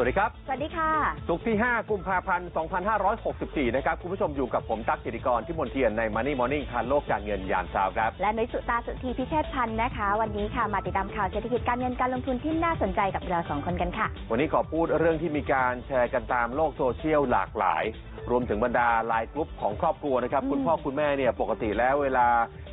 สวัสดีครับ สวัสดีค่ะศุกร์ที่ 5 กุมภาพันธ์ 2564 นะครับ คุณผู้ชมอยู่กับผมตั๊กกิติกรที่มนเทียนใน Money Morning ทานโลกการเงินยามเช้าครับ และนุ้ยสุตาสุธีพิเชษพันธ์นะคะ วันนี้ค่ะมาติดตามข่าวเศรษฐกิจการเงินการลงทุนที่น่าสนใจกับเราสองคนกันค่ะ วันนี้ขอพูดเรื่องที่มีการแชร์กันตามโลกโซเชียลหลากหลาย รวมถึงบรรดาไลน์กรุ๊ปของครอบครัวนะครับอืมคุณพ่อคุณแม่เนี่ยปกติแล้วเวลา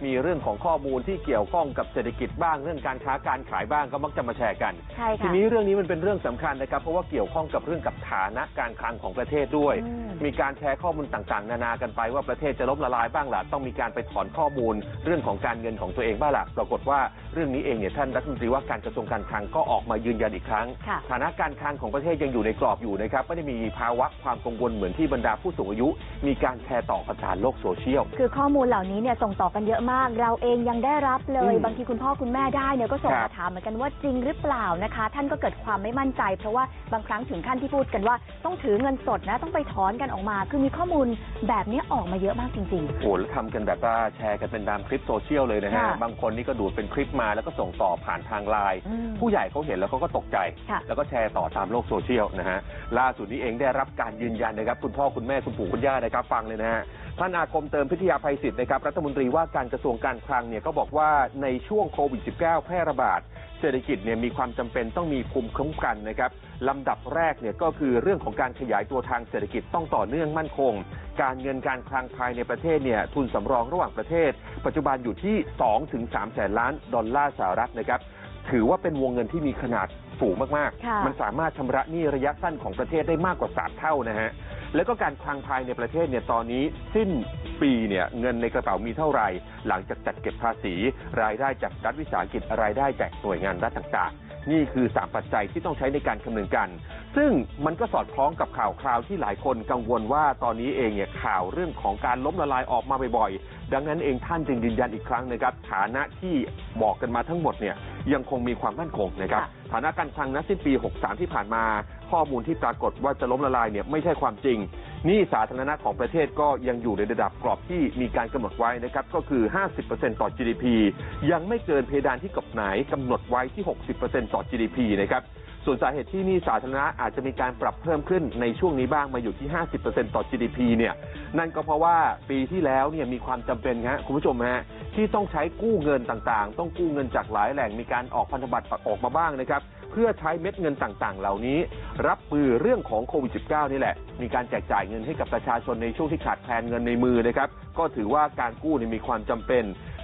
มีเรื่องของข้อมูลที่เกี่ยวข้องกับเศรษฐกิจบ้างเรื่องการค้าการขายบ้างก็มักจะมาแชร์กัน ใช่ทีค่ะ นี้เรื่องนี้มันเป็นเรื่องสำคัญนะครับ เพราะว่าเกี่ยวข้องกับเรื่องกับฐานะการคลังของประเทศด้วย อืม มีการแชร์ข้อมูลต่างๆ นานากันไปว่าประเทศจะล้มละลายบ้างล่ะต้องมีการไปถอนข้อมูล เรื่องของการเงินของตัวเองบ้างล่ะปรากฏว่าเรื่องนี้เองเนี่ยท่านรัฐมนตรีว่าการกระทรวงการคลังก็ออกมายืนยันอีกครั้ง ค่ะ ฐานะการคลังของประเทศยังอยู่ในกรอบอยู่นะครับไม่ได้มีภาวะความกังวลเหมือนที่บรรดาผู้สูงอายุ มีการแชร์ต่อกันทางโลกโซเชียล คือข้อมูลเหล่านี้เนี่ยส่งต่อกันเยอะมาก เราเองยังได้รับเลย อืมบางทีคุณพ่อคุณแม่ได้เนี่ยก็ส่งครัมาบถามเหมือนกันว่าจริงหรือเปล่านะคะ ท่านก็เกิดความไม่มั่นใจ เพราะว่าบางครั้งถึงขั้นที่พูดกันว่า ต้องถือเงินสดนะต้องไปถอนกันออกมา คือมีข้อมูลแบบนี้ออกมาเยอะมากจริง โอ้โหแล้วทำกันแบบว่าแชร์กันเป็นตามคลิปโซเชียลเลยนะฮะ ค่ะบางคนนี่ก็ดูดเป็นคลิปมาแล้วก็ส่งต่อผ่านทางไลน์ๆอืมผู้ใหญ่เขาเห็นแล้วเขาก็ตกใจ ค่ะ แล้วก็แชร์ต่อตามโลกโซเชียลนะฮะ ล่าสุดนี้เองได้รับการยืนยันนะครับ คุณพ่อคุณแม่คุณปู่คุณย่านะครับฟังเลยนะฮะท่านอาคมเติมพิทยาภัยศิษย์นะครับรัฐมนตรีว่าการกระทรวงการคลังเนี่ยก็บอกว่าในช่วงโควิด -19 แพร่ระบาดเศรษฐกิจเนี่ยมีความจำเป็นต้องมีภูมิคุ้มกันนะครับลำดับแรกเนี่ยก็คือเรื่องของการขยายตัวทางเศรษฐกิจต้องต่อเนื่องมั่นคง การเงินการคลังภายในประเทศเนี่ยทุนสำรองระหว่างประเทศ ปัจจุบันอยู่ที่2ถึง3แสนล้านดอลลาร์สหรัฐนะครับถือว่าเป็นวงเงินที่มีขนาดสูงมากค่ะๆมันสามารถชำระหนี้ระยะสั้นของประเทศได้มากกว่า 3 เท่านะฮะ แล้วก็การคลังภายในประเทศเนี่ยตอนนี้สิ้นปีเนี่ยเงินในกระเป๋ามีเท่าไหร่ หลังจากจัดเก็บภาษี รายได้จากรัฐวิสาหกิจรายได้จากหน่วยงานรัฐต่างๆ นี่คือ 3 ปัจจัยที่ต้องใช้ในการคำนึงกัน ซึ่งมันก็สอดคล้องกับข่าวคราวที่หลายคนกังวลว่าตอนนี้เองเนี่ยข่าวเรื่องของการล้มละลายออกมาบ่อย ดังนั้นเองท่านจึงยืนยันอีกครั้งนะครับฐานะที่บอกกันมาทั้งหมดเนี่ยยังคงมีความมั่นคงนะครับค่ะฐานะการคลังณสิ้นปี 63 ที่ผ่านมา ข้อมูลที่ปรากฏว่าจะล้มละลายเนี่ยไม่ใช่ความจริงหนี้สาธารณะของประเทศก็ยังอยู่ในระดับกรอบที่มีการกำหนดไว้นะครับก็คือ 50%ต่อ GDP ยังไม่เกินเพดานที่กฎหมายกำหนดไว้ที่ 60%ต่อ GDP นะครับ ส่วนสาเหตุที่หนี้สาธารณะอาจจะมีการปรับเพิ่มขึ้นในช่วงนี้บ้างมาอยู่ที่ 50%ต่อ GDP เนี่ยนั่นก็เพราะว่าปีที่แล้วเนี่ยมีความจำเป็นฮะคุณผู้ชมฮะที่ต้องใช้กู้เงินต่างๆ ต้องกู้เงินจากหลายแหล่งมีการออกพันธบัตรออกมาบ้างนะครับเพื่อใช้เม็ดเงินต่างๆ เหล่านี้ รับมือเรื่องของโควิด -19 นี่แหละ มีการแจกจ่ายเงินให้กับประชาชนในช่วงที่ขาดแคลนเงินในมือนะครับก็ถือว่าการกู้มีความจำเป็น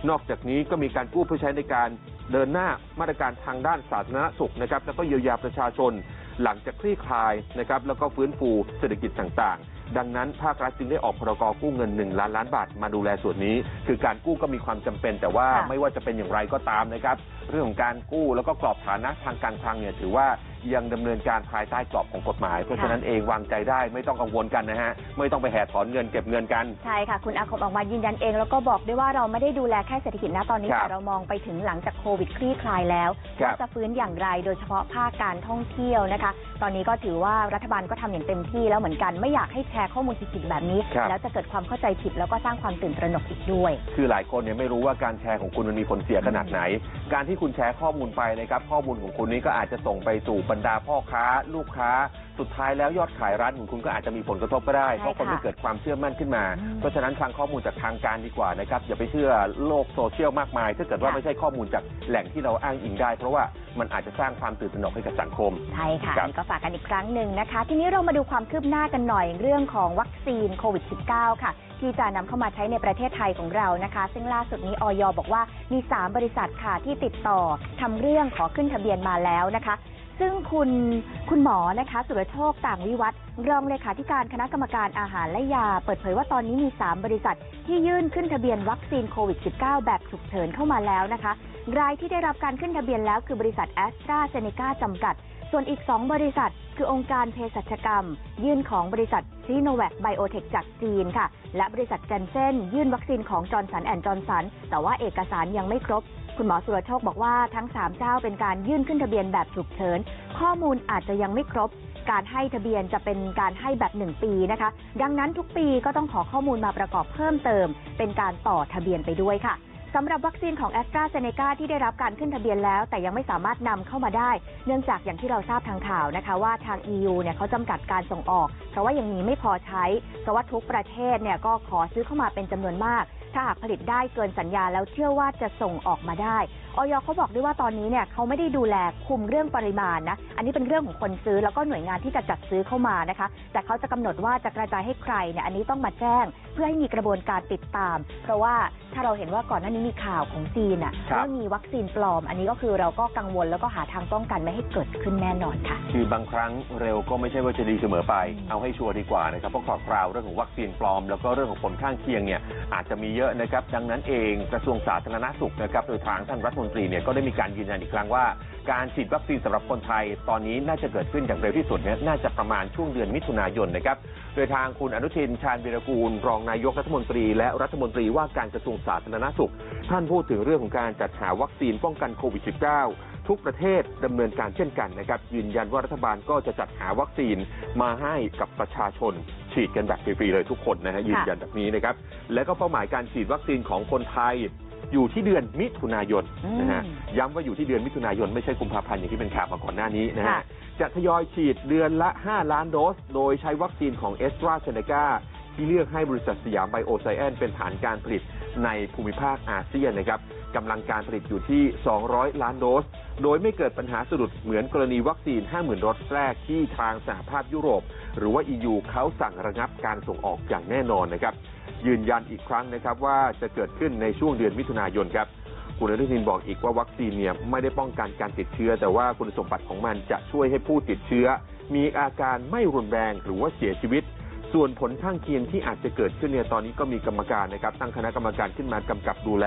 นอกจากนี้ก็มีการกู้เพื่อใช้ในการ เดินหน้ามาตรการทางด้านสาธารณสุขนะครับแล้วก็เยียวยาประชาชน หลังจากคลี่คลายนะครับแล้วก็ฟื้นฟูเศรษฐกิจต่างๆ ดังนั้นภาครัฐจึงได้ออกพรกกู้เงิน 1 ล้านล้านบาทมาดูแลส่วนนี้ คือการกู้ก็มีความจำเป็น แต่ว่าค่ะ ไม่ว่าจะเป็นอย่างไรก็ตามนะครับ เรื่องของการกู้แล้วก็กรอบฐานะทางการคลังเนี่ยถือว่า ยังดำเนินการภายใต้กรอบของกฎหมาย เพราะฉะนั้นเองวางใจได้ไม่ต้องกังวลกันนะฮะ ไม่ต้องไปแห่ถอนเงินเก็บเงินกัน ใช่ค่ะ คุณอาคมออกมายืนยันเอง แล้วก็บอกด้วยว่าเราไม่ได้ดูแลแค่เศรษฐกิจนะตอนนี้ครับแต่เรามองไปถึงหลังจากโควิดคลี่คลายแล้วครับ ว่าจะฟื้นอย่างไรโดยเฉพาะภาคการท่องเที่ยวนะคะ ตอนนี้ก็ถือว่ารัฐบาลก็ทำอย่างเต็มที่แล้วเหมือนกันไม่อยากให้แชร์ข้อมูลผิดๆแบบนี้ ครับ แล้วจะเกิดความเข้าใจผิดแล้วก็สร้างความตื่นตระหนกอีกด้วย คือหลายคนเนี่ยไม่รู้ว่าการแชร์ของคุณมันมีผลเสียขนาดไหน การที่คุณแชร์ข้อมูลไปนะครับข้อมูลของคุณนี้ก็อาจจะส่งไปสู่บรรดาพ่อค้า ลูกค้า สุดท้ายแล้วยอดขายร้านของคุณก็อาจจะมีผลกระทบก็ได้ ใช่เพราะคนค่ะ ไม่เกิดความเชื่อมั่นขึ้นมาอืมเพราะฉะนั้นฟังข้อมูลจากทางการดีกว่านะครับ อย่าไปเชื่อโลกโซเชียลมากมาย ถ้าเกิดว่าค่ะไม่ใช่ข้อมูลจากแหล่งที่เราอ้างอิงได้ เพราะว่ามันอาจจะสร้างความตื่นตระหนกให้กับสังคม ใช่ค่ะครับ นี่ก็ฝากกันอีกครั้งหนึ่งนะคะ ทีนี้เรามาดูความคืบหน้ากันหน่อยเรื่องของวัคซีนโควิด -19 ค่ะ ที่จะนำเข้ามาใช้ในประเทศไทยของเรานะคะ ซึ่งล่าสุดนี้ออยบอกว่ามี 3 บริษัทค่ะที่ติดต่อทำเรื่องขอขึ้นทะเบียนมาแล้วนะคะ ซึ่งคุณคุณหมอนะคะ สุรโชคต่างวิวัฒน์รองเลขาธิการคณะกรรมการอาหารและยา เปิดเผยว่าตอนนี้มี 3 บริษัท ที่ยื่นขึ้นทะเบียนวัคซีนโควิด -19 แบบฉุกเฉินเข้ามาแล้วนะคะ รายที่ได้รับการขึ้นทะเบียนแล้วคือบริษัทแอสตราเซเนกาจำกัด ส่วนอีก 2 บริษัท คือองค์การเภสัชกรรม ยื่นของบริษัทซีโนแวคไบโอเทคจากจีนค่ะ และบริษัทแจนเซนยื่นวัคซีนของจอร์นสันแอนด์จอร์นสันแต่ว่าเอกสารยังไม่ครบ คุณหมอสุรโชคบอกว่าทั้ง 3 เจ้าเป็นการยื่นขึ้นทะเบียนแบบฉุกเฉิน ข้อมูลอาจจะยังไม่ครบ การให้ทะเบียนจะเป็นการให้แบบ 1 ปีนะคะ ดังนั้นทุกปีก็ต้องขอข้อมูลมาประกอบเพิ่มเติม เป็นการต่อทะเบียนไปด้วยค่ะสำหรับวัคซีนของแอสตราเซเนกาที่ได้รับการขึ้นทะเบียนแล้ว แต่ยังไม่สามารถนำเข้ามาได้ เนื่องจากอย่างที่เราทราบทางข่าวนะคะ ว่าทาง EU เนี่ยเขาจำกัดการส่งออก เพราะว่ายังมีไม่พอใช้ เพราะว่าทุกประเทศเนี่ยก็ขอซื้อเข้ามาเป็นจำนวนมาก ถ้าหากผลิตได้เกินสัญญาแล้วเชื่อว่าจะส่งออกมาได้ออยเขาบอกด้วยว่าตอนนี้เนี่ยเขาไม่ได้ดูแลคุมเรื่องปริมาณนะ อันนี้เป็นเรื่องของคนซื้อแล้วก็หน่วยงานที่จะจัดซื้อเข้ามานะคะ แต่เขาจะกำหนดว่าจะกระจายให้ใครเนี่ยอันนี้ต้องมาแจ้งเพื่อให้มีกระบวนการติดตาม เพราะว่าถ้าเราเห็นว่าก่อนหน้านี้มีข่าวของจีนอะครับ ว่ามีวัคซีนปลอม อันนี้ก็คือเราก็กังวลแล้วก็หาทางป้องกันไม่ให้เกิดขึ้นแน่นอนค่ะ คือบางครั้งเร็วก็ไม่ใช่ว่าจะดีเสมอไป เอาให้ชัวร์ดีกว่านะครับ เพราะข่าวคราวเรื่องของวัคซีนปลอม แล้วก็เรื่องของผลข้างเคียงเนี่ยอาจจะมีเยอะนะครับ ดังนั้นเองกระทรวงสาธารณสุขนะครับ โดยทางท่านรัฐมนตรีเนี่ยก็ได้มีการยืนยันอีกครั้งว่า การฉีดวัคซีนสำหรับคนไทย ตอนนี้น่าจะเกิดขึ้นอย่างเร็วที่สุดเนี่ยน่าจะประมาณช่วงเดือนมิถุนายนนะครับโดยทางคุณอนุทินชาญวีรกูล รองนายกรัฐมนตรี และรัฐมนตรีว่าการกระทรวงสาธารณสุข ท่านพูดถึงเรื่องของการจัดหาวัคซีนป้องกันโควิด -19 ทุกประเทศดำเนินการเช่นกันนะครับ ยืนยันว่ารัฐบาลก็จะจัดหาวัคซีนมาให้กับประชาชน ฉีดกันแบบฟรีๆเลยทุกคนนะฮะยืนยันแบบนี้นะครับ และก็เป้าหมายการฉีดวัคซีนของคนไทย อยู่ที่เดือนมิถุนายนนะฮะอืมย้ำว่าอยู่ที่เดือนมิถุนายนไม่ใช่กุมภาพันธ์อย่างที่เป็นข่าวมาก่อนหน้านี้นะค่ะฮะจะทยอยฉีดเดือนละ 5 ล้านโดส โดยใช้วัคซีนของเอสตราเซเนกาที่เลือกให้บริษัทสยามไบโอไซแอนเป็นฐานการผลิตในภูมิภาคอาเซียนนะครับกำลังการผลิตอยู่ที่ 200 ล้านโดส โดยไม่เกิดปัญหาสะดุดเหมือนกรณีวัคซีน 50,000โดสแรกที่ทางสหภาพยุโรป หรือว่า EU เขาสั่งระงับการส่งออกอย่างแน่นอนนะครับ ยืนยันอีกครั้งนะครับว่าจะเกิดขึ้นในช่วงเดือนมิถุนายนครับคุณอนุทินบอกอีกว่าวัคซีนเนี่ยไม่ได้ป้องกันการติดเชื้อ แต่ว่าคุณสมบัติของมันจะช่วยให้ผู้ติดเชื้อ มีอาการไม่รุนแรงหรือว่าเสียชีวิต ส่วนผลข้างเคียงที่อาจจะเกิดขึ้นเนี่ยตอนนี้ก็มีกรรมการนะครับตั้งคณะกรรมการขึ้นมากำกับดูแล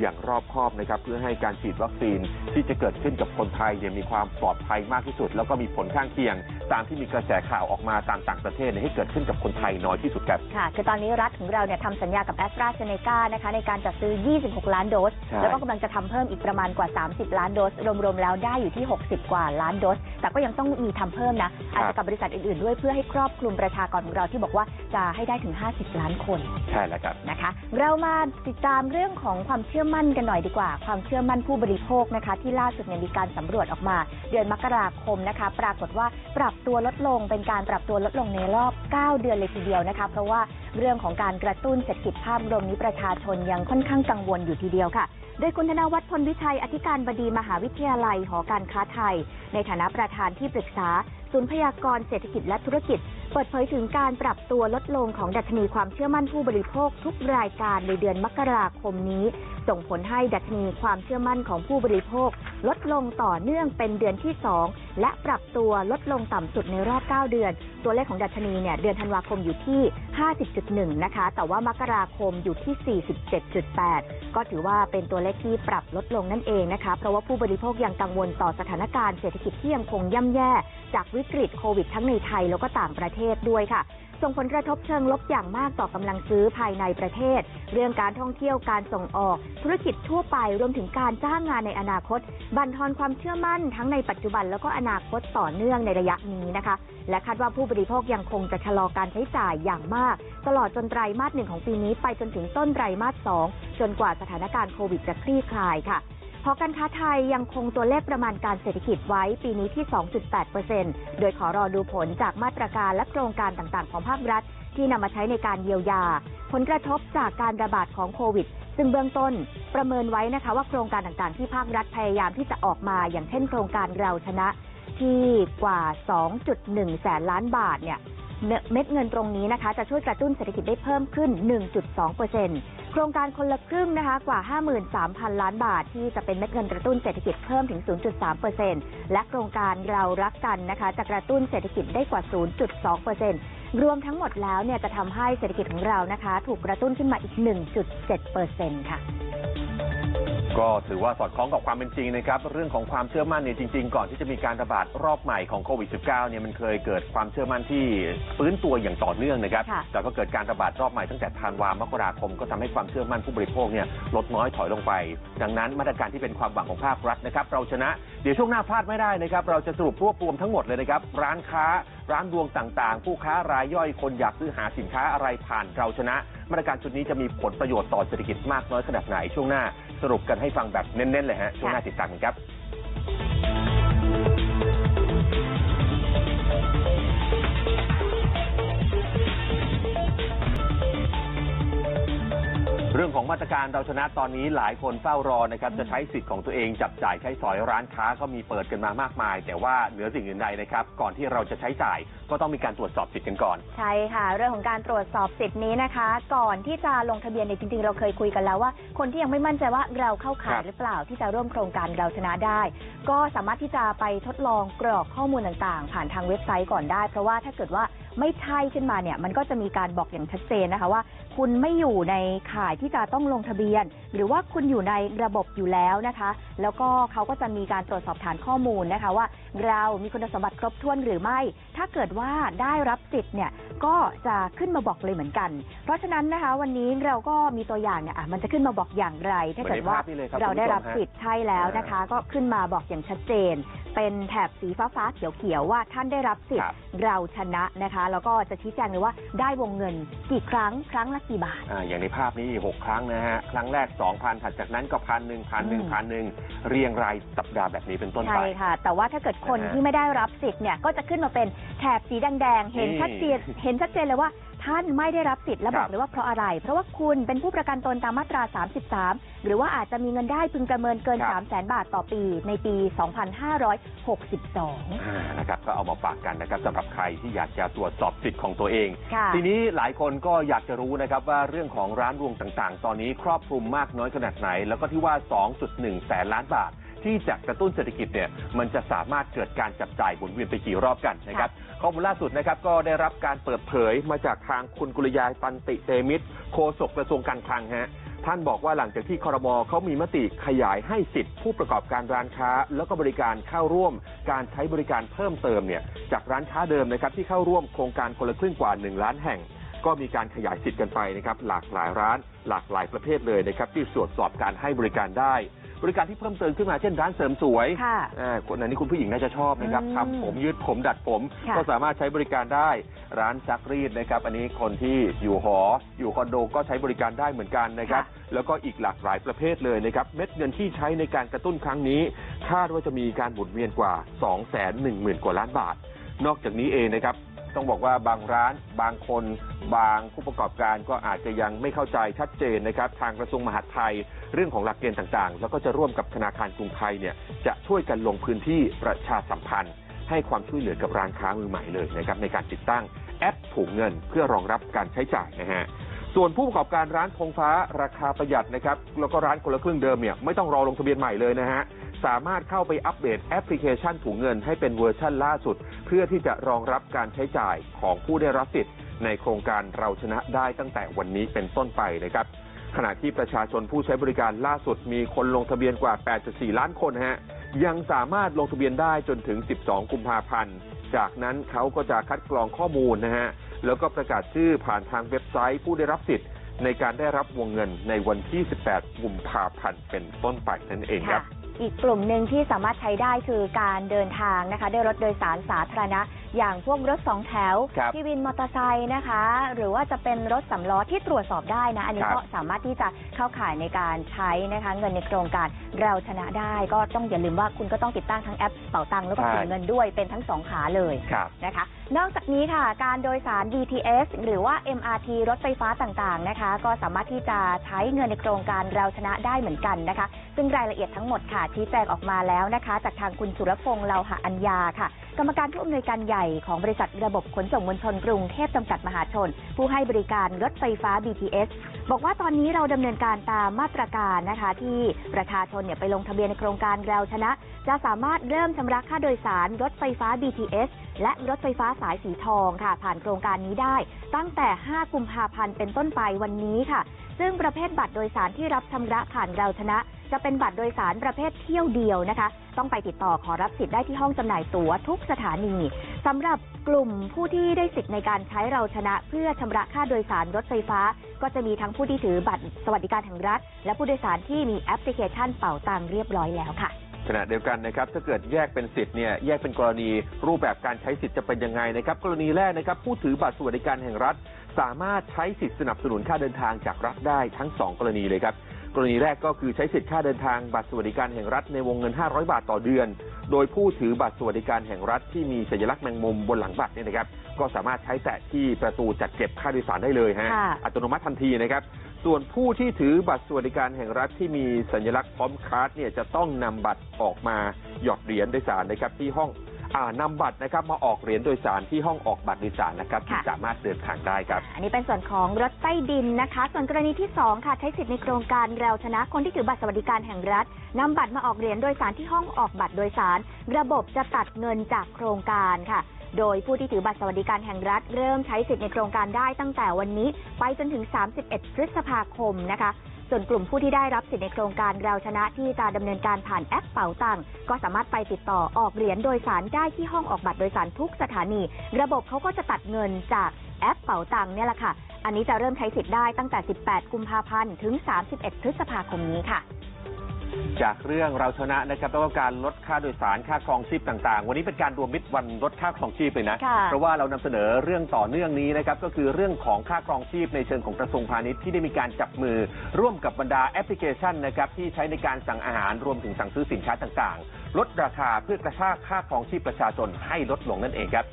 อย่างรอบคอบนะครับเพื่อให้การฉีดวัคซีนที่จะเกิดขึ้นกับคนไทยเนี่ยมีความปลอดภัยมากที่สุด แล้วก็มีผลข้างเคียง ตามที่มีกระแสข่าวออกมาตามต่างประเทศเนี่ยให้เกิดขึ้นกับคนไทยน้อยที่สุดครับ ค่ะ คือตอนนี้รัฐของเราเนี่ยทำสัญญากับแอสตราเซเนกานะคะในการจัดซื้อ 26 ล้านโดส ใช่ แล้วก็กำลังจะทำเพิ่มอีกประมาณกว่า 30 ล้านโดส รวมๆ แล้วได้อยู่ที่ 60 กว่าล้านโดส แต่ก็ยังต้องมีทำเพิ่มนะ อาจจะกับบริษัทอื่นๆ ด้วยเพื่อให้ครอบคลุมประชากรของเราที่บอกว่าจะให้ได้ถึง 50 ล้านคน ใช่แล้วครับ นะคะเรามาติดตามเรื่องของความเชื่อมั่นกันหน่อยดีกว่า ความเชื่อมั่นผู้บริโภคนะคะ ที่ล่าสุดเนี่ยมีการสำรวจออกมา เดือนมกราคมนะคะ ปรากฏว่าปรับตัวลดลงเป็นการปรับตัวลดลงในรอบ 9 เดือนเลยทีเดียวนะคะเพราะว่าเรื่องของการกระตุ้นเศรษฐกิจภาพรวมนี้ประชาชนยังค่อนข้างกังวลอยู่ทีเดียวค่ะ โดยคุณธนวัฒน์พลวิชัยอธิการบดีมหาวิทยาลัยหอการค้าไทย ในฐานะประธานที่ปรึกษาศูนย์พยากรเศรษฐกิจและธุรกิจ เปิดเผยถึงการปรับตัวลดลงของดัชนีความเชื่อมั่นผู้บริโภคทุกรายการในเดือนมกราคมนี้ ส่งผลให้ดัชนีความเชื่อมั่นของผู้บริโภค ลดลงต่อเนื่องเป็นเดือนที่ 2 และปรับตัวลดลงต่ำสุดในรอบ 9 เดือน ตัวเลขของดัชนีเนี่ยเดือนธันวาคมอยู่ที่ 50.1 นะคะ แต่ว่ามกราคมอยู่ที่ 47.8 ก็ถือว่าเป็นตัวเลขที่ปรับลดลงนั่นเองนะคะ เพราะว่าผู้บริโภคยังกังวลต่อสถานการณ์เศรษฐกิจที่ยังคงย่ำแย่ จากวิกฤตโควิดทั้งในไทยแล้วก็ต่างประเทศเทศด้วยค่ะ ส่งผลกระทบเชิงลบอย่างมากต่อกำลังซื้อภายในประเทศ เรื่องการท่องเที่ยวการส่งออก ธุรกิจทั่วไปรวมถึงการจ้างงานในอนาคต บั่นทอนความเชื่อมั่นทั้งในปัจจุบันแล้วก็อนาคตต่อเนื่องในระยะนี้นะคะ และคาดว่าผู้บริโภคยังคงจะชะลอการใช้จ่ายอย่างมาก ตลอดจนไตรมาสหนึ่งของปีนี้ไปจนถึงต้นไตรมาสสองจนกว่าสถานการณ์โควิดจะคลี่คลายค่ะ หอการค้าไทยยังคงตัวเลขประมาณการเศรษฐกิจไว้ปีนี้ที่ 2.8%โดยขอรอดูผลจากมาตรการและโครงการต่างๆ ของภาครัฐ ที่นำมาใช้ในการเยียวยา ผลกระทบจากการระบาดของโควิด ซึ่งเบื้องต้นประเมินไว้นะคะว่าโครงการต่างๆ ที่ภาครัฐพยายามที่จะออกมาอย่างเช่น โครงการเราชนะที่กว่า 2.1 แสนล้านบาทเนี่ย เม็ดเงินตรงนี้นะคะ จะช่วยกระตุ้นเศรษฐกิจได้เพิ่มขึ้น 1.2%โครงการคนละครึ่งนะคะกว่า 53,000 ล้านบาท ที่จะเป็นเม็ดเงินกระตุ้นเศรษฐกิจเพิ่มถึง 0.3%และโครงการเรารักกันนะคะ จะกระตุ้นเศรษฐกิจได้กว่า 0.2%รวมทั้งหมดแล้วเนี่ยจะทำให้เศรษฐกิจของเรานะคะ ถูกกระตุ้นขึ้นมาอีก 1.7%ค่ะ ก็ถือว่าสอดคล้องกับความเป็นจริงนะครับ เรื่องของความเชื่อมั่นเนี่ยจริง ๆ ก่อนที่จะมีการระบาดรอบใหม่ของโควิด -19 เนี่ยมันเคยเกิดความเชื่อมั่นที่ฟื้นตัวอย่างต่อเนื่องนะครับค่ะ แต่ก็เกิดการระบาดรอบใหม่ตั้งแต่ธันวามกราคมก็ทำให้ความเชื่อมั่นผู้บริโภคเนี่ยลดน้อยถอยลงไป ดังนั้นมาตรการที่เป็นความหวังของภาครัฐนะครับ เราชนะ เดี๋ยวช่วงหน้าพลาดไม่ได้นะครับ เราจะสรุปรวบรวมทั้งหมดเลยนะครับ ร้านค้า ร้านรวงต่างๆ ผู้ค้ารายย่อยคนอยากซื้อหาสินค้าอะไรผ่านเราชนะ มาตรการชุดนี้จะมีผลประโยชน์ต่อเศรษฐกิจมากน้อยขนาดไหนช่วงหน้าสรุปกันให้ฟังแบบเน้นๆเลยฮะช่วงหน้าติดตามกันครับ รื่องของมาตรการเราชนะตอนนี้หลายคนเฝ้ารอนะครับจะใช้สิทธิ์ของตัวเองจับจ่ายใช้สอยร้านค้าก็มีเปิดกันมามากมาย แต่ว่าเหนือสิ่งอื่นใดนะครับก่อนที่เราจะใช้จ่ายก็ต้องมีการตรวจสอบสิทธิ์กันก่อน ใช่ค่ะ เรื่องของการตรวจสอบสิทธิ์นี้นะคะ ก่อนที่จะลงทะเบียนเนี่ยจริงๆ เราเคยคุยกันแล้วว่า คนที่ยังไม่มั่นใจว่าเราเข้าข่าคยรับหรือเปล่าที่จะร่วมโครงการเราชนะได้ ก็สามารถที่จะไปทดลองกรอกข้อมูลต่างๆ ผ่านทางเว็บไซต์ก่อนได้ เพราะว่าถ้าเกิดว่า ไม่ใช่ขึ้นมาเนี่ยมันก็จะมีการบอกอย่างชัดเจนนะคะว่า คุณไม่อยู่ในข่ายที่จะต้องลงทะเบียน หรือว่าคุณอยู่ในระบบอยู่แล้วนะคะ แล้วก็เขาก็จะมีการตรวจสอบฐานข้อมูลนะคะว่า เรามีคุณสมบัติครบถ้วนหรือไม่ ถ้าเกิดว่าได้รับสิทธิ์เนี่ย ก็จะขึ้นมาบอกเลยเหมือนกัน เพราะฉะนั้นนะคะ วันนี้เราก็มีตัวอย่างเนี่ยอะมันจะขึ้นมาบอกอย่างไร ถ้าเกิดว่าเหมือนในภาพนี้เลยครับเราได้รับคุณผู้ชมฮะ สิทธิ์ใช่แล้วนะคะ ก็ขึ้นมาบอกอย่างชัดเจน เป็นแถบสีฟ้าฟ้าๆเขียวเขียวๆว่าท่านได้รับสิทครัธิ์บเราชนะนะคะ แล้วก็จะชี้แจงเลยว่าได้วงเงินกี่ครั้งครั้งละกี่บาท อ่าอย่างในภาพนี้6ครั้งนะฮะ ครั้งแรก 2,000ถัดจากนั้นก็พันหนึ่งพันหนึ่งอืมพันหนึ่งเรียงรายสัปดาห์แบบนี้เป็นต้นไป ใช่ค่ะ แต่ว่าถ้าเกิดคนนะฮะที่ไม่ได้รับสิทธิ์เนี่ยก็จะขึ้นมาเป็นแถบสีแดงๆ เห็นนี่ชัดเจนเห็นชัดเจนเลยว่าท่านไม่ได้รับสิทธิ์และครับบอกเลยว่าเพราะอะไร เพราะว่าคุณเป็นผู้ประกันตนตามมาตรา 33 หรือว่าอาจจะมีเงินได้พึงประเมินเกิน 3 0 0แสนบาทต่อปีในปี 2562อ่านะครับก็เอามาฝากกันนะครับสำหรับใครที่อยากจะตรวจสอบสิทธิ์ของตัวเองค่ะทีนี้หลายคนก็อยากจะรู้นะครับว่าเรื่องของร้านรวงต่างๆ ตอนนี้ครอบคลุมมากน้อยขนาดไหน แล้วก็ที่ว่า 2.1 แสนล้านบาท ที่จะกระตุ้นเศรษฐกิจเนี่ยมันจะสามารถเกิดการจับจ่ายหมุนเวียนไปกี่รอบกันนะครับข้อมูลล่าสุดนะครับก็ได้รับการเปิดเผยมาจากทางคุณกุลยายตันติเตมิตรโฆษกกระทรวงการคลังฮะท่านบอกว่าหลังจากที่คอรมอเขามีมติขยายให้สิทธิ์ผู้ประกอบการร้านค้า แล้วก็บริการเข้าร่วม การใช้บริการเพิ่มเติมเนี่ยจากร้านค้าเดิมนะครับที่เข้าร่วมโครงการคนละครึ่งกว่า 1 ล้านแห่ง ก็มีการขยายสิทธิ์กันไปนะครับหลากหลายร้าน หลากหลายประเภทเลยนะครับที่ตรวจสอบการให้บริการได้ บริการที่เพิ่มเติมขึ้นมาเช่นร้านเสริมสวยค่ะอ่าคนอันนี้คุณผู้หญิงน่าจะชอบนะครับอืมทำผมยืดผมดัดผม ค่ะ ก็สามารถใช้บริการได้ร้านซักรีดนะครับ อันนี้คนที่อยู่หอ อยู่คอนโดก็ใช้บริการได้เหมือนกันนะครับ แล้วก็อีกหลากหลายประเภทเลยนะครับ เม็ดเงินที่ใช้ในการกระตุ้นครั้งนี้ คาดว่าจะมีการหมุนเวียนกว่า 2 1 0 0 0 0 กว่าล้านบาท นอกจากนี้เองนะครับ ต้องบอกว่าบางร้านบางคนบางผู้ประกอบการก็อาจจะยังไม่เข้าใจชัดเจนนะครับ ทางกระทรวงมหาดไทย เรื่องของหลักเกณฑ์ต่างๆ แล้วก็จะร่วมกับธนาคารกรุงไทยเนี่ยจะช่วยกันลงพื้นที่ประชาสัมพันธ์ ให้ความช่วยเหลือกับร้านค้ามือใหม่เลยนะครับในการติดตั้งแอปถุงเงินเพื่อรองรับการใช้จ่ายนะฮะส่วนผู้ประกอบการร้านธงฟ้าราคาประหยัดนะครับแล้วก็ร้านคนละครึ่งเดิมเนี่ยไม่ต้องรอลงทะเบียนใหม่เลยนะฮะ สามารถเข้าไปอัปเดตแอปพลิเคชันถุงเงินให้เป็นเวอร์ชั่นล่าสุด เพื่อที่จะรองรับการใช้จ่ายของผู้ได้รับสิทธิ์ ในโครงการเราชนะได้ตั้งแต่วันนี้เป็นต้นไปนะครับขณะที่ประชาชนผู้ใช้บริการล่าสุดมีคนลงทะเบียนกว่า 8.4 ล้านคนฮะยังสามารถลงทะเบียนได้จนถึง 12 กุมภาพันธ์ จากนั้นเขาก็จะคัดกรองข้อมูลนะฮะ แล้วก็ประกาศชื่อผ่านทางเว็บไซต์ผู้ได้รับสิทธิ์ ในการได้รับวงเงินในวันที่ 18 กุมภาพันธ์เป็นต้นไปนั่นเองครับ อีกกลุ่มหนึ่งที่สามารถใช้ได้คือการเดินทางนะคะด้วยรถโดยสารสาธารณะ อย่างพวกรถสองแถวครับที่วินมอเตอร์ไซค์นะคะ หรือว่าจะเป็นรถสำล้อที่ตรวจสอบได้นะ อันนี้ครับ ก็สามารถที่จะเข้าข่ายในการใช้นะคะ เงินในโครงการเราชนะได้ ก็ต้องอย่าลืมว่าคุณก็ต้องติดตั้งทั้งแอปเป๋าตังค์แล้วก็ใช่ถุงเงินด้วยเป็นทั้งสองขาเลย ครับ นะคะ นอกจากนี้ค่ะ การโดยสาร BTS หรือว่า MRT รถไฟฟ้าต่างๆนะคะ ก็สามารถที่จะใช้เงินในโครงการเราชนะได้เหมือนกันนะคะ ซึ่งรายละเอียดทั้งหมดค่ะชี้แจงออกมาแล้วนะคะ จากทางคุณสุรพงษ์เลาหะอัญญาค่ะ กรรมการผู้อำนวยการใหญ่ของบริษัทระบบขนส่งมวลชนกรุงเทพจำกัดมหาชน ผู้ให้บริการรถไฟฟ้า BTS บอกว่าตอนนี้เราดำเนินการตามมาตรการนะคะ ที่ประชาชนเนี่ยไปลงทะเบียนในโครงการเราชนะ จะสามารถเริ่มชำระค่าโดยสารรถไฟฟ้า BTS และรถไฟฟ้าสายสีทองค่ะ ผ่านโครงการนี้ได้ ตั้งแต่ 5 กุมภาพันธ์เป็นต้นไปวันนี้ค่ะ ซึ่งประเภทบัตรโดยสารที่รับชำระผ่านเราชนะ จะเป็นบัตรโดยสารประเภทเที่ยวเดียวนะคะ ต้องไปติดต่อขอรับสิทธิ์ได้ที่ห้องจำหน่ายตั๋วทุกสถานีสำหรับกลุ่มผู้ที่ได้สิทธิ์ในการใช้เราชนะ เพื่อชำระค่าโดยสารรถไฟฟ้า ก็จะมีทั้งผู้ที่ถือบัตรสวัสดิการแห่งรัฐ และผู้โดยสารที่มีแอปพลิเคชันเป่าตังเรียบร้อยแล้วค่ะขณะเดียวกันนะครับถ้าเกิดแยกเป็นสิทธิ์เนี่ยแยกเป็นกรณีรูปแบบการใช้สิทธิ์จะเป็นยังไงนะครับกรณีแรกนะครับผู้ถือบัตรสวัสดิการแห่งรัฐ สามารถใช้สิทธิ์สนับสนุนค่าเดินทางจากรัฐได้ทั้ง 2 กรณีเลยครับ กรณีแรกก็คือใช้สิทธิ์ค่าเดินทางบัตรสวัสดิการแห่งรัฐในวงเงิน 500 บาทต่อเดือน โดยผู้ถือบัตรสวัสดิการแห่งรัฐที่มีสัญลักษณ์แมงมุมบนหลังบัตรเนี่ยนะครับ ก็สามารถใช้แตะที่ประตูจัดเก็บค่าโดยสารได้เลยฮะ อัตโนมัติทันทีนะครับ ส่วนผู้ที่ถือบัตรสวัสดิการแห่งรัฐที่มีสัญลักษณ์พร้อมคาร์ดเนี่ยจะต้องนำบัตรออกมาหยอดเหรียญโดยสารนะครับที่ห้อง นำบัตรนะครับมาออกเหรียญโดยสารที่ห้องออกบัตรโดยสารนะครับที่ค่ะสามารถเดินทางได้ครับ อันนี้เป็นส่วนของรถใต้ดินนะคะ ส่วนกรณีที่ 2 ค่ะใช้สิทธิ์ในโครงการเราชนะคนที่ถือบัตรสวัสดิการแห่งรัฐนำบัตรมาออกเหรียญโดยสารที่ห้องออกบัตรโดยสาร ระบบจะตัดเงินจากโครงการค่ะ โดยผู้ที่ถือบัตรสวัสดิการแห่งรัฐ เริ่มใช้สิทธิ์ในโครงการได้ตั้งแต่วันนี้ ไปจนถึง 31 พฤษภาคมนะคะ ส่วนกลุ่มผู้ที่ได้รับสิทธิ์ในโครงการเราชนะที่จะดำเนินการผ่านแอปเป๋าตังก็สามารถไปติดต่อออกเหรียญโดยสารได้ที่ห้องออกบัตรโดยสารทุกสถานี ระบบเขาก็จะตัดเงินจากแอปเป๋าตังเนี่ยแหละค่ะ อันนี้จะเริ่มใช้สิทธิ์ได้ตั้งแต่ 18 กุมภาพันธ์ ถึง 31 พฤษภาคมนี้ค่ะ จากเรื่องเราชนะนะครับแล้วก็การลดค่าโดยสารค่าครองชีพต่างๆ วันนี้เป็นการรวมมิตรวันลดค่าครองชีพเลยนะ ค่ะเพราะว่าเรานำเสนอเรื่องต่อเนื่องนี้นะครับก็คือเรื่องของค่าครองชีพในเชิงของกระทรวงพาณิชย์ที่ได้มีการจับมือร่วมกับบรรดาแอปพลิเคชันนะครับที่ใช้ในการสั่งอาหารรวมถึงสั่งซื้อสินค้าต่างๆ ลดราคาเพื่อกระชากค่าครองชีพประชาชนให้ลดลงนั่นเองครับ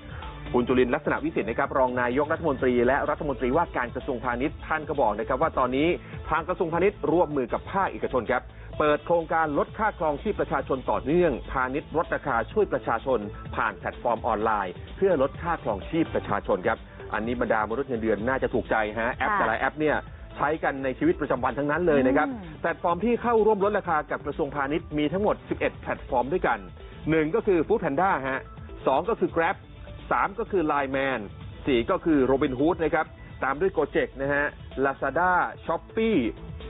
คุณจุลินทร์ลักษณะวิสิทธิ์นะครับรองนายกรัฐมนตรีและรัฐมนตรีว่าการกระทรวงพาณิชย์ท่านก็บอกนะครับว่าตอนนี้ทางกระทรวงพาณิชย์ร่วมมือกับภาคเอกชนครับ เปิดโครงการลดค่าครองชีพประชาชนต่อเนื่อง พาณิชย์ลดราคาช่วยประชาชน ผ่านแพลตฟอร์มออนไลน์ เพื่อลดค่าครองชีพประชาชนครับ อันนี้บรรดามนุษย์เงินเดือนน่าจะถูกใจฮะแอปค่ะแต่ละแอปเนี่ยใช้กันในชีวิตประจำวันทั้งนั้นเลยนะครับอืมแพลตฟอร์มที่เข้าร่วมลดราคากับกระทรวงพาณิชย์มีทั้งหมด 11 แพลตฟอร์มด้วยกัน 1 ก็คือ Food Panda ฮะ2ก็คือ Grab 3 ก็คือ Line Man 4 ก็คือ Robinhood นะครับตามด้วย Gojek นะฮะ Lazada Shopee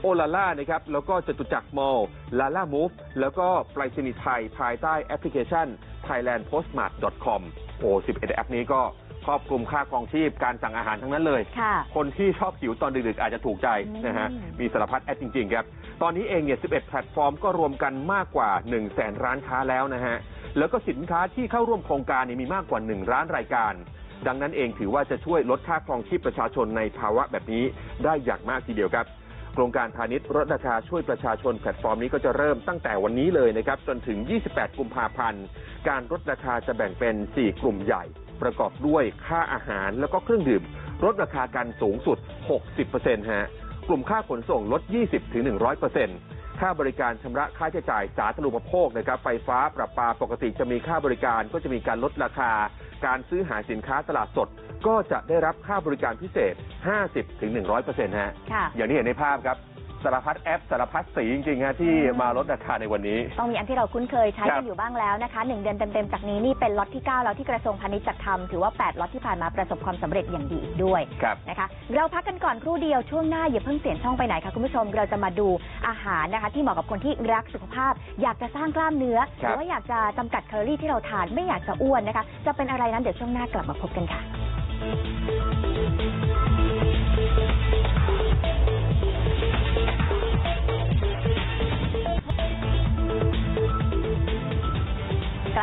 โอลาล่านะครับแล้วก็จตุจักรมอลลาล่ามูฟแล้วก็ไปรษณีย์ไทยภายใต้แอปพลิเคชัน thailandpostmart.com โอ้11 แอปนี้ก็ครอบคลุมค่าครองชีพการสั่งอาหารทั้งนั้นเลย ค่ะ คนที่ชอบหิวตอนดึกๆอาจจะถูกใจนะฮะ อืม มีสารพัดแอปจริงๆครับ ตอนนี้เองเนี่ย 11 แพลตฟอร์มก็รวมกันมากกว่า 1 0 0 0 0แสนร้านค้าแล้วนะฮะ แล้วก็สินค้าที่เข้าร่วมโครงการเนี่ยมีมากกว่า 1 ร้านรายการ ดังนั้นเองถือว่าจะช่วยลดค่าครองชีพประชาชนในภาวะแบบนี้ได้อย่างมากทีเดียวครับ โครงการพาณิชย์ลดราคาช่วยประชาชนแพลตฟอร์มนี้ก็จะเริ่มตั้งแต่วันนี้เลยนะครับจนถึง 28 กุมภาพันธ์ การลดราคาจะแบ่งเป็น 4 กลุ่มใหญ่ ประกอบด้วยค่าอาหารแล้วก็เครื่องดื่มลดราคากันสูงสุด 60%ฮะกลุ่มค่าขนส่งลด 20-100%ค่าบริการชำระค่าใช้จ่ายสาธารณูปโภคนะครับไฟฟ้าประปาปกติจะมีค่าบริการก็จะมีการลดราคา การซื้อหาสินค้าตลาดสด ก็จะได้รับค่าบริการพิเศษ 50-100%ฮะ ค่ะ อย่างที่เห็นในภาพครับ สารพัดแอปสารพัดสีจริงๆฮะที่อืมมาลดราคาในวันนี้ ต้องมีอันที่เราคุ้นเคยใช้ครักับนอยู่บ้างแล้วนะคะหนึ่งเดือนเต็มๆจากนี้นี่เป็นล็อตที่ 9 แล้วที่กระทรวงพาณิชย์จัดทำถือว่า 8 ล็อตที่ผ่านมาประสบความสำเร็จอย่างดีอีกด้วยครับ นะคะ เราพักกันก่อนครู่เดียวช่วงหน้าอย่าเพิ่งเปลี่ยนช่องไปไหนค่ะคุณผู้ชมเราจะมาดูอาหารนะคะ ที่เหมาะกับคนที่รักสุขภาพ อยากจะสร้างกล้ามเนื้อ หครับ รือว่าอยากจะจำกัดแคลอรี่ที่เราทานไม่อยากจะอ้วนนะคะ จะเป็นอะไรนั้นเดี๋ยวช่วงหน้ากลับมาพบกันค่ะก ล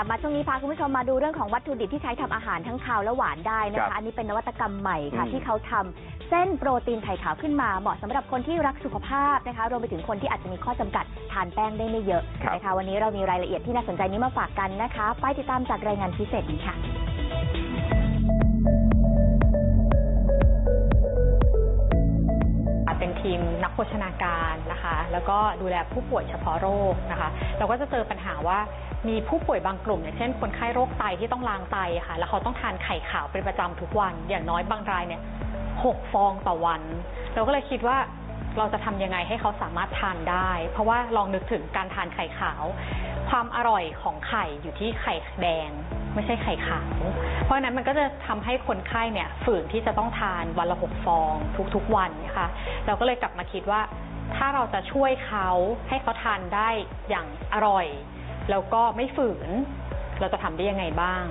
ับมาช่วงนี้พาคุณผู้ชมมาดูเรื่องของวัตถุดิบที่ใช้ทำอาหารทั้งคาวและหวานได้นะครัคะบอันนี้เป็นนวัตกรรมใหม่ค่ะอืมที่เขาทำเส้นโปรตีนไข่ขาวขึ้นมาเหมาะสำหรับคนที่รักสุขภาพนะคะรวมไปถึงคนที่อาจจะมีข้อจำกัดทานแป้งได้ไม่เยอะครับนะคะวันนี้เรามีรายละเอียดที่น่าสนใจนี้มาฝากกันนะคะ ไปติดตามจากรายงานพิเศษนี้ค่ะ ภชนาการนะคะ แล้วก็ดูแลผู้ป่วยเฉพาะโรคนะคะ เราก็จะเจอปัญหาว่ามีผู้ป่วยบางกลุ่มอย่างเช่น คนไข้โรคไตที่ต้องล้างไตค่ะ แล้วเขาต้องทานไข่ขาวเป็นประจำทุกวัน อย่างน้อยบางรายเนี่ยหกฟองต่อวัน เราก็เลยคิดว่าเราจะทำยังไงให้เขาสามารถทานได้ เพราะว่าลองนึกถึงการทานไข่ขาว ความอร่อยของไข่อยู่ที่ไข่แดง ไม่ใช่ไข่ขาว เพราะฉะนั้นมันก็จะทำให้คนไข้เนี่ยฝืนที่จะต้องทานวันละหกฟอง ทุกๆวันนะคะเราก็เลยกลับมาคิดว่า ถ้าเราจะช่วยเขาให้เขาทานได้อย่างอร่อย แล้วก็ไม่ฝืน เราจะทำได้ยังไงบ้าง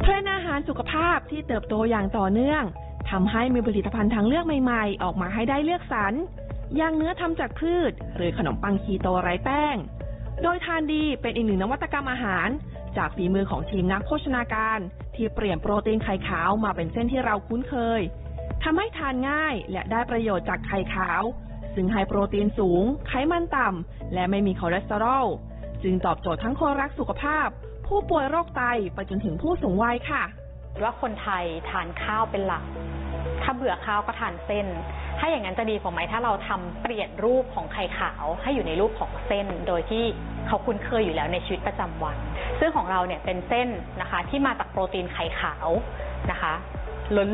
เทรนอาหารสุขภาพที่เติบโตอย่างต่อเนื่องทำให้มีผลิตภัณฑ์ทางเลือกใหม่ๆ ออกมาให้ได้เลือกสรรอย่างเนื้อทำจากพืช หรือขนมปังคีโตไร้แป้ง โดยทานดีเป็นอีกหนึ่งนวัตกรรมอาหาร จากฝีมือของทีมนักโภชนาการ ที่เปลี่ยนโปรตีนไข่ขาวมาเป็นเส้นที่เราคุ้นเคยทำให้ทานง่ายและได้ประโยชน์จากไข่ขาว ซึ่งให้โปรตีนสูง ไขมันต่ำ และไม่มีคอเลสเตอรอล จึงตอบโจทย์ทั้งคนรักสุขภาพ ผู้ป่วยโรคไตไปจนถึงผู้สูงวัยค่ะ ว่าคนไทยทานข้าวเป็นหลัก ถ้าเบื่อข้าวก็ทานเส้น ถ้าอย่างนั้นจะดีกว่าไหมถ้าเราทำเปลี่ยนรูปของไข่ขาว ให้อยู่ในรูปของเส้น โดยที่เขาคุ้นเคยอยู่แล้วในชีวิตประจำวัน ซึ่งของเราเนี่ยเป็นเส้นนะคะ ที่มาจากโปรตีนไข่ขาวนะคะ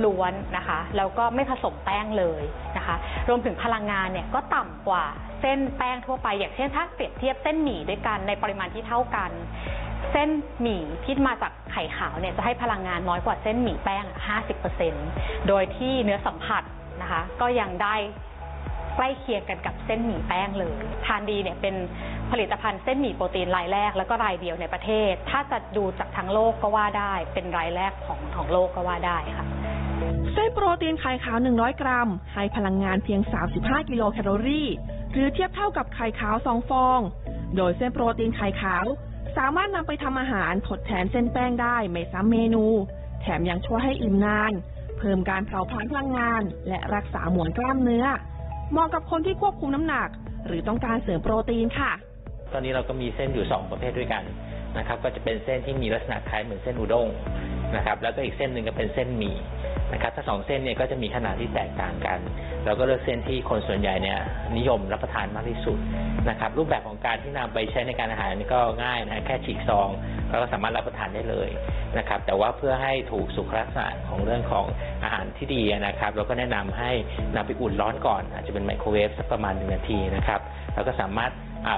ล้วนๆนะคะแล้วก็ไม่ผสมแป้งเลยนะคะ รวมถึงพลังงานเนี่ยก็ต่ำกว่าเส้นแป้งทั่วไป อย่างเช่นถ้าเปรียบเทียบเส้นหมี่ด้วยกันในปริมาณที่เท่ากัน เส้นหมี่ที่มาจากไข่ขาวเนี่ยจะให้พลังงานน้อยกว่าเส้นหมี่แป้งอะ50%โดยที่เนื้อสัมผัส นะคะ ก็ยังได้ใกล้เคียงกันกับเส้นหมี่แป้งเลย ทานดีเนี่ยเป็นผลิตภัณฑ์เส้นหมี่โปรตีนรายแรก แล้วก็รายเดียวในประเทศ ถ้าจะดูจากทั้งโลกก็ว่าได้ เป็นรายแรกของของโลกก็ว่าได้ค่ะ เส้นโปรตีนไข่ขาว 100 กรัม ให้พลังงานเพียง 35 กิโลแคลอรี่ หรือเทียบเท่ากับไข่ขาว 2 ฟอง โดยเส้นโปรตีนไข่ขาว สามารถนำไปทำอาหารทดแทนเส้นแป้งได้ไม่ซ้ำเมนู แถมยังช่วยให้อิ่มนาน เพิ่มการเผาผลาญพลังงาน และรักษาหมวลกล้ามเนื้อ เหมาะกับคนที่ควบคุมน้ำหนัก หรือต้องการเสริมโปรตีนค่ะ ตอนนี้เราก็มีเส้นอยู่ 2 ประเภทด้วยกันนะครับ ก็จะเป็นเส้นที่มีลักษณะคล้ายเหมือนเส้นอุด้งนะครับ แล้วก็อีกเส้นหนึ่งก็เป็นเส้นหมี่ นะครับถ้าสองเส้นเนี่ยก็จะมีขนาดที่แตกต่างกัน เราก็เลือกเส้นที่คนส่วนใหญ่เนี่ยนิยมรับประทานมากที่สุดนะครับ รูปแบบของการที่นำไปใช้ในการอาหารนี่ก็ง่ายนะแค่ฉีกซองเราก็สามารถรับประทานได้เลยนะครับ แต่ว่าเพื่อให้ถูกสุขลักษณะของเรื่องของอาหารที่ดีนะครับ เราก็แนะนำให้นำไปอุ่นร้อนก่อน อาจจะเป็นไมโครเวฟสักประมาณหนึ่งนาทีนะครับแล้วก็สามารถ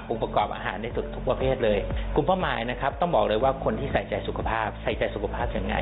ปรุงประกอบอาหารได้ทุกทุกประเภทเลยกลุ่มเป้าหมายนะครับต้องบอกเลยว่าคนที่ใส่ใจสุขภาพ ใส่ใจสุขภาพยังไง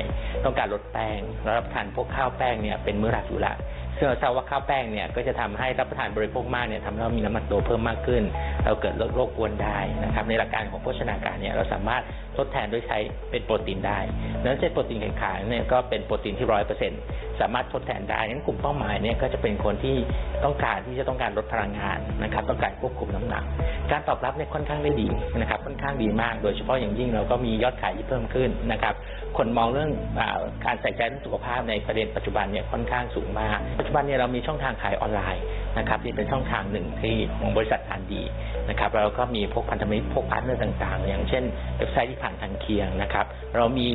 ต้องการลดแป้งรับประทานพวกข้าวแป้งเนี่ยเป็นมื้อหลักอยู่ละซึ่งเราทราบว่าข้าวแป้งเนี่ยก็จะทำให้รับประทานบริโภคมากเนี่ยทำให้เรามีน้ำหนักตัวเพิ่มมากขึ้น เราเกิดโรคอ้วนได้นะครับในหลักการของโภชนาการเนี่ยเราสามารถทดแทนด้วยใช้เป็นโปรตีนได้นั้นเส้นโปรตีนแข็งขาเนี่ยก็เป็นโปรตีนที่ร้อยเปอร์เซ็นต์ สามารถทดแทนได้งั้นกลุ่มเป้าหมายเนี่ยก็จะเป็นคนที่ต้องการที่จะต้องการลดพลังงานนะครับ ต้องการควบคุมน้ำหนัก การตอบรับเนี่ยค่อนข้างได้ดีนะครับ ค่อนข้างดีมาก โดยเฉพาะอย่างยิ่งเราก็มียอดขายที่เพิ่มขึ้นนะครับ คนมองเรื่องอการใส่ใจเรื่องสุขภาพในประเด็นปัจจุบันเนี่ยค่อนข้างสูงมาก ปัจจุบันเนี่ยเรามีช่องทางขายออนไลน์นะครับที่เป็นช่องทางหนึ่งที่ของบริษัททานดีนะครับเราก็มีพวกพันธมิตรพวกพาร์ทเนอร์ต่างๆ อย่างเช่นเว็บไซต์ที่ผ่านทางเคียงนะครับ เรามี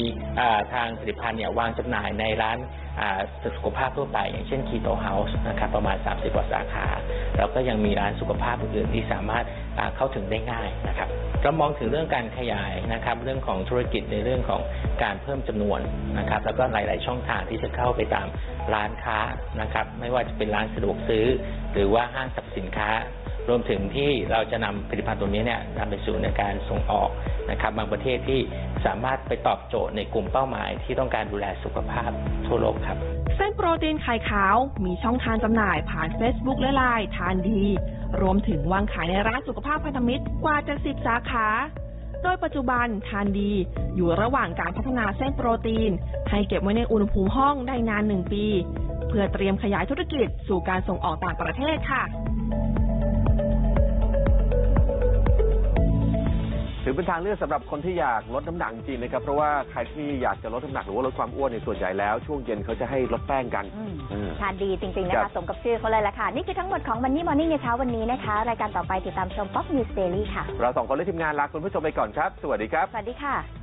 ทางผลิตภัณฑ์เนี่ยวางจำหน่ายในร้านาสุขภาพทั่วไป อย่างเช่นคีโตเฮาส์นะครับประมาณ 30กว่าสาขา แล้วก็ยังมีร้านสุขภาพอื่นๆที่สามารถเข้าถึงได้ง่ายนะครับเรามองถึงเรื่องการขยายนะครับ เรื่องของธุรกิจในเรื่องของการเพิ่มจำนวนนะครับ แล้วก็หลาย ๆ ช่องทางที่จะเข้าไปตามร้านค้านะครับ ไม่ว่าจะเป็นร้านสะดวกซื้อ หรือว่าห้างสรรพสินค้า รวมถึงที่เราจะนำผลิตภัณฑ์ตัวนี้เนี่ยนำไปสู่ในการส่งออกนะครับ บางประเทศที่สามารถไปตอบโจทย์ในกลุ่มเป้าหมาย ที่ต้องการดูแลสุขภาพทั่วโลกครับ เส้นโปรตีนไข่ขาวมีช่องทางจำหน่ายผ่าน Facebook และไลน์ทานดี รวมถึงวางขายในร้านสุขภาพพันธมิตรกว่า70สาขาโดยปัจจุบันทานดี อยู่ระหว่างการพัฒนาเส้นโปรตีน ให้เก็บไว้ในอุณหภูมิห้องได้นานหนึ่งปี เพื่อเตรียมขยายธุรกิจสู่การส่งออกต่างประเทศค่ะ ถือเป็นทางเลือกสำหรับคนที่อยากลดน้ำหนักจริงๆนะครับ เพราะว่าใครที่อยากจะลดน้ำหนักหรือว่าลดความอ้วนในยส่วนใหญ่แล้ว ช่วงเย็นเขาจะให้ลดแป้งกันอืมอืมทานดีจริง ๆ นะครัคะ บ สมกับชื่อเขาเลยละค่ะ นี่คือทั้งหมดของวันนี้มอร์นิ่งในเช้าวันนี้นะคะ รายการต่อไปติดตามชม Pop News Daily ค่ะ เราสองคนและทีมงานลาคุณผู้ชมไปก่อนครับ สวัสดีครับ สวัสดีค่ะ